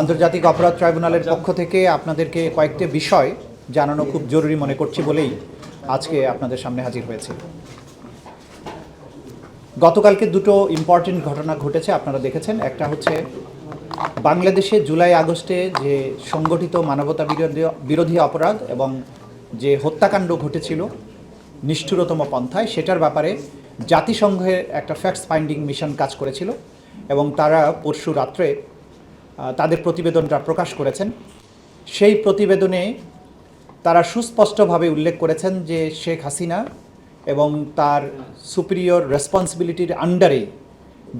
আন্তর্জাতিক অপরাধ ট্রাইব্যুনালের পক্ষ থেকে আপনাদেরকে কয়েকটি বিষয় জানানো খুব জরুরি মনে করছি বলেই আজকে আপনাদের সামনে হাজির হয়েছে। গতকালকে দুটো ইম্পর্টেন্ট ঘটনা ঘটেছে, আপনারা দেখেছেন। একটা হচ্ছে বাংলাদেশে জুলাই আগস্টে যে সংগঠিত মানবতা বিরোধী বিরোধী অপরাধ এবং যে হত্যাকাণ্ড ঘটেছিল নিষ্ঠুরতম পন্থায়, সেটার ব্যাপারে জাতিসংঘের একটা ফ্যাক্টস ফাইন্ডিং মিশন কাজ করেছিল এবং তারা পরশু রাত্রে তাদের প্রতিবেদনটা প্রকাশ করেছেন। সেই প্রতিবেদনে তারা সুস্পষ্টভাবে উল্লেখ করেছেন যে শেখ হাসিনা এবং তার সুপিরিয়র রেসপন্সিবিলিটির আন্ডারে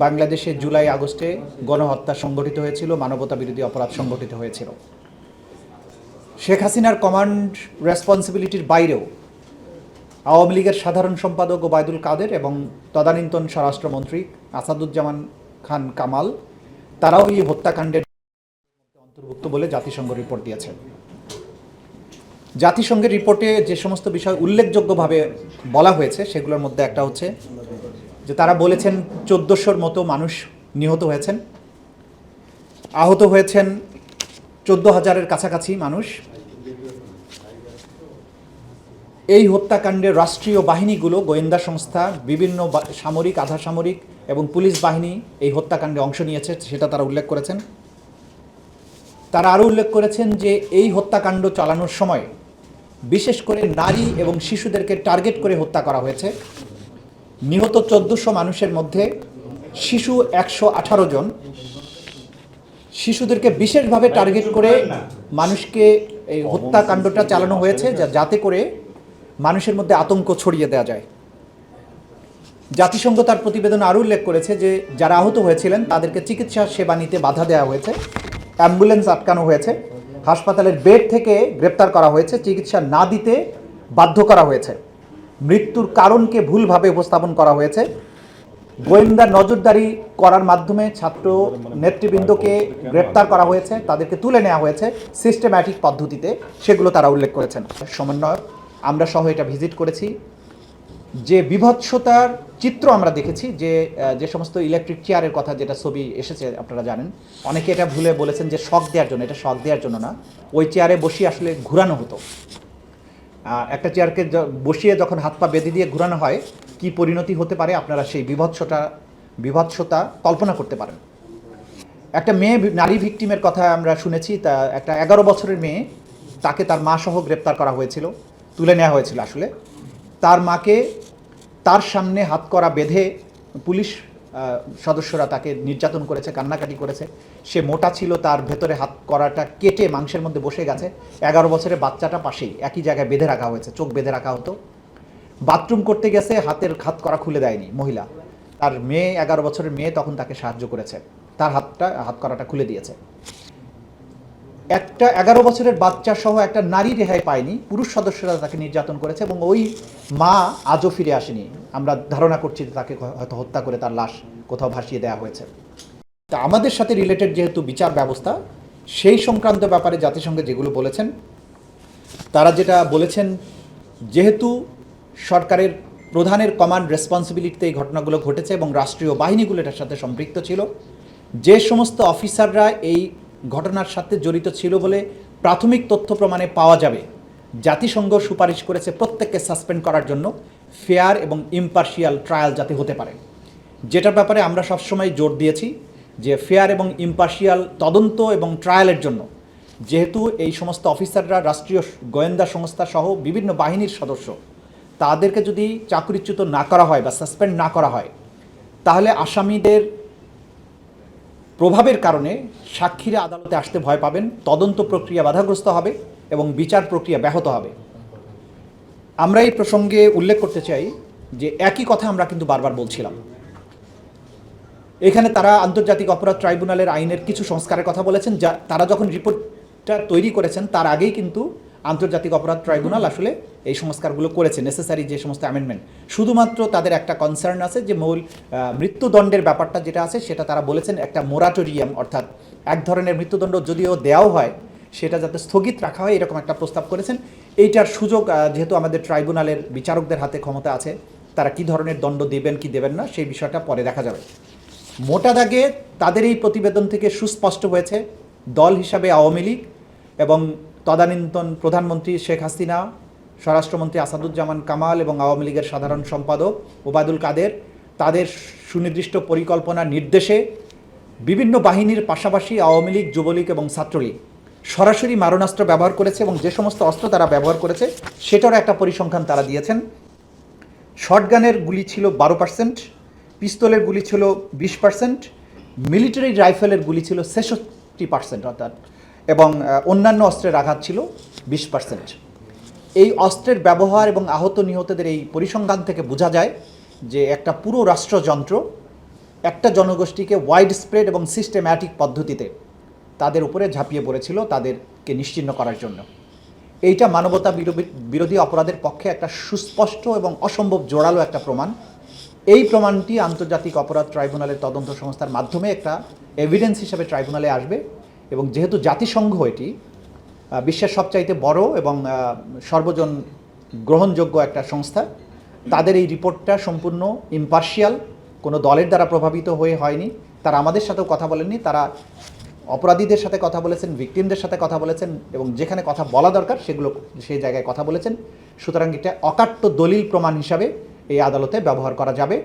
বাংলাদেশে জুলাই আগস্টে গণহত্যা সংগঠিত হয়েছিল, মানবতা বিরোধী অপরাধ সংগঠিত হয়েছিল। শেখ হাসিনার কমান্ড রেসপন্সিবিলিটির বাইরেও আওয়ামী লীগের সাধারণ সম্পাদক ওবায়দুল কাদের এবং তদানীন্তন স্বরাষ্ট্রমন্ত্রী আসাদুজ্জামান খান কামাল, তারাও এই হত্যাকাণ্ডের অন্তর্ভুক্ত বলে জাতিসংঘ রিপোর্ট দিয়েছে। জাতিসংঘের রিপোর্টে যে সমস্ত বিষয় উল্লেখযোগ্যভাবে বলা হয়েছে, সেগুলোর মধ্যে একটা হচ্ছে যে তারা বলেছেন চোদ্দোশোর মতো মানুষ নিহত হয়েছেন, আহত হয়েছেন চোদ্দ হাজারের কাছাকাছি মানুষ। এই হত্যাকাণ্ডে রাষ্ট্রীয় বাহিনীগুলো, গোয়েন্দা সংস্থা, বিভিন্ন সামরিক আধা সামরিক এবং পুলিশ বাহিনী এই হত্যাকাণ্ডে অংশ নিয়েছে, সেটা তারা উল্লেখ করেছেন। তারা আরও উল্লেখ করেছেন যে এই হত্যাকাণ্ড চালানোর সময় বিশেষ করে নারী এবং শিশুদেরকে টার্গেট করে হত্যা করা হয়েছে। নিহত চোদ্দোশো মানুষের মধ্যে শিশু একশো আঠারো জন। শিশুদেরকে বিশেষভাবে টার্গেট করে মানুষকে এই হত্যাকাণ্ডটা চালানো হয়েছে যা- যাতে করে মানুষের মধ্যে আতঙ্ক ছড়িয়ে দেওয়া যায়। জাতিসংঘ তার প্রতিবেদন আরও উল্লেখ করেছে যে যারা আহত হয়েছিলেন তাদেরকে চিকিৎসা সেবা নিতে বাধা দেওয়া হয়েছে। অ্যাম্বুলেন্স আটকানো হয়েছে। হাসপাতালের বেড থেকে গ্রেপ্তার করা হয়েছে। চিকিৎসা না দিতে বাধ্য করা হয়েছে। মৃত্যুর কারণকে ভুলভাবে উপস্থাপন করা হয়েছে। গোয়েন্দা নজরদারি করার মাধ্যমে ছাত্র নেতৃবৃন্দকে গ্রেপ্তার করা হয়েছে। তাদেরকে তুলে নেওয়া হয়েছে সিস্টেম্যাটিক পদ্ধতিতে। সেগুলো তারা উল্লেখ করেছেন। সমন্বয় আমরা সহ এটা ভিজিট করেছি। যে বিভৎসতার চিত্র আমরা দেখেছি, যে যে সমস্ত ইলেকট্রিক চেয়ারের কথা যেটা ছবি এসেছে, আপনারা জানেন। অনেকে এটা ভুলে বলেছেন যে শখ দেওয়ার জন্য, এটা শখ দেওয়ার জন্য না। ওই চেয়ারে বসিয়ে আসলে ঘুরানো হতো। একটা চেয়ারকে বসিয়ে যখন হাত পা বেঁধে দিয়ে ঘুরানো হয়, কি পরিণতি হতে পারে আপনারা সেই বিভৎসটা বিভৎসতা কল্পনা করতে পারেন। একটা মেয়ে নারী ভিকটিমের কথা আমরা শুনেছি, তা একটা এগারো বছরের মেয়ে, তাকে তার মা সহ গ্রেপ্তার করা হয়েছিল, তুলে নেওয়া হয়েছিল আসলে। তার মাকে তার সামনে হাত করা বেঁধে পুলিশ সদস্যরা তাকে নির্যাতন করেছে, কান্নাকাটি করেছে। সে মোটা ছিল, তার ভেতরে হাত করাটা কেটে মাংসের মধ্যে বসে গেছে। এগারো বছরের বাচ্চাটা পাশেই, একই জায়গায় বেঁধে রাখা হয়েছে, চোখ বেঁধে রাখা হতো। বাথরুম করতে গেছে, হাতের হাত করা খুলে দেয়নি, মহিলা। তার মেয়ে, এগারো বছরের মেয়ে তখন তাকে সাহায্য করেছে। তার হাতটা, হাত করাটা খুলে দিয়েছে। একটা এগারো বছরের বাচ্চা সহ একটা নারী রেহাই পায়নি, পুরুষ সদস্যরা তাকে নির্যাতন করেছে এবং ওই মা আজও ফিরে আসেনি। আমরা ধারণা করছি যে তাকে হয়তো হত্যা করে তার লাশ কোথাও ভাসিয়ে দেওয়া হয়েছে। তা আমাদের সাথে রিলেটেড যেহেতু বিচার ব্যবস্থা, সেই সংক্রান্ত ব্যাপারে জাতিসংঘে যেগুলো বলেছেন, তারা যেটা বলেছেন, যেহেতু সরকারের প্রধানের কমান্ড রেসপন্সিবিলিটিতে এই ঘটনাগুলো ঘটেছে এবং রাষ্ট্রীয় বাহিনীগুলো এটার সাথে সম্পৃক্ত ছিল, যে সমস্ত অফিসাররা এই ঘটনার সাথে জড়িত ছিল বলে প্রাথমিক তথ্য প্রমাণে পাওয়া যাবে। জাতিসংঘ সুপারিশ করেছে প্রত্যেককে সাসপেন্ড করার জন্য। ফেয়ার এবং ইম্পার্শিয়াল ট্রায়াল যাতে হতে পারে। যেটার ব্যাপারে আমরা সবসময় জোর দিয়েছি যে ফেয়ার এবং ইম্পার্শিয়াল তদন্ত এবং ট্রায়ালের জন্য। যেহেতু এই সমস্ত অফিসাররা, রাষ্ট্রীয় গোয়েন্দা সংস্থা সহ বিভিন্ন বাহিনীর সদস্য, তাদেরকে যদি চাকরিচ্যুত না করা হয় বা সাসপেন্ড না করা হয়, তাহলে আসামিদের প্রভাবের কারণে সাক্ষীরা আদালতে আসতে ভয় পাবেন, তদন্ত প্রক্রিয়া বাধাগ্রস্ত হবে এবং বিচার প্রক্রিয়া ব্যাহত হবে। আমরা এই প্রসঙ্গে উল্লেখ করতে চাই যে একই কথা আমরা কিন্তু বারবার বলছিলাম। এখানে তারা আন্তর্জাতিক অপরাধ ট্রাইব্যুনালের আইনের কিছু সংস্কারের কথা বলেছেন, যা তারা যখন রিপোর্টটা তৈরি করেছেন, তার আগেই কিন্তু আন্তর্জাতিক অপরাধ ট্রাইব্যুনাল আসলে এই সংস্কারগুলো করেছে নেসেসারি যে সমস্ত অ্যামেন্ডমেন্ট শুধুমাত্র তাদের একটা কনসার্ন আছে যে মূল মৃত্যুদণ্ডের ব্যাপারটা যেটা আছে, সেটা তারা বলেছেন একটা মোরাটোরিয়াম অর্থাৎ এক ধরনের মৃত্যুদণ্ড যদিও দেওয়াও হয়, সেটা যাতে স্থগিত রাখা হয়, এরকম একটা প্রস্তাব করেছেন। এইটার সুযোগ যেহেতু আমাদের ট্রাইব্যুনালের বিচারকদের হাতে ক্ষমতা আছে, তারা কি ধরনের দণ্ড দেবেন, কি দেবেন না, সেই বিষয়টা পরে দেখা যাবে। মোটা দাগে তাদের এই প্রতিবেদন থেকে সুস্পষ্ট হয়েছে, দল হিসাবে আওয়ামী লীগ এবং তদানীন্তন প্রধানমন্ত্রী শেখ হাসিনা, স্বরাষ্ট্রমন্ত্রী আসাদুজ্জামান কামাল এবং আওয়ামী লীগের সাধারণ সম্পাদক ওবায়দুল কাদের তাদের সুনির্দিষ্ট পরিকল্পনা নির্দেশে বিভিন্ন বাহিনীর পাশাপাশি আওয়ামী লীগ, যুবলীগ এবং ছাত্রলীগ সরাসরি মারণাস্ত্র ব্যবহার করেছে এবং যে সমস্ত অস্ত্র তারা ব্যবহার করেছে সেটারও একটা পরিসংখ্যান তারা দিয়েছেন। শর্টগানের গুলি ছিল বারো পার্সেন্ট পিস্তলের গুলি ছিল বিশ পার্সেন্ট মিলিটারি রাইফেলের গুলি ছিল ছেষট্টি পার্সেন্ট অর্থাৎ এবং অন্যান্য অস্ত্রের আঘাত ছিল বিশ পার্সেন্ট এই অস্ত্রের ব্যবহার এবং আহত নিহতদের এই পরিসংখ্যান থেকে বোঝা যায় যে একটা পুরো রাষ্ট্রযন্ত্র একটা জনগোষ্ঠীকে ওয়াইড স্প্রেড এবং সিস্টেম্যাটিক পদ্ধতিতে তাদের উপরে ঝাঁপিয়ে পড়েছিল তাদেরকে নিশ্চিহ্ন করার জন্য। এইটা মানবতা বিরোধী অপরাধের পক্ষে একটা সুস্পষ্ট এবং অসম্ভব জোরালো একটা প্রমাণ। এই প্রমাণটি আন্তর্জাতিক অপরাধ ট্রাইব্যুনালের তদন্ত সংস্থার মাধ্যমে একটা এভিডেন্স হিসেবে ট্রাইব্যুনালে আসবে। এবং যেহেতু জাতিসংঘ এটি বিশ্বের সবচাইতে বড় এবং সর্বজন গ্রহণযোগ্য একটা সংস্থা, তাদের এই রিপোর্টটা সম্পূর্ণ ইম্পার্শিয়াল কোনো দলের দ্বারা প্রভাবিত হয়ে হয়নি। তারা আমাদের সাথেও কথা বলেননি, তারা অপরাধীদের সাথে কথা বলেছেন ভিকটিমদের সাথে কথা বলেছেন, এবং যেখানে কথা বলা দরকার, সেগুলো সেই জায়গায় কথা বলেছেন। সুতরাং এটা অকাট্য দলিল প্রমাণ হিসাবে এই আদালতে ব্যবহার করা যাবে।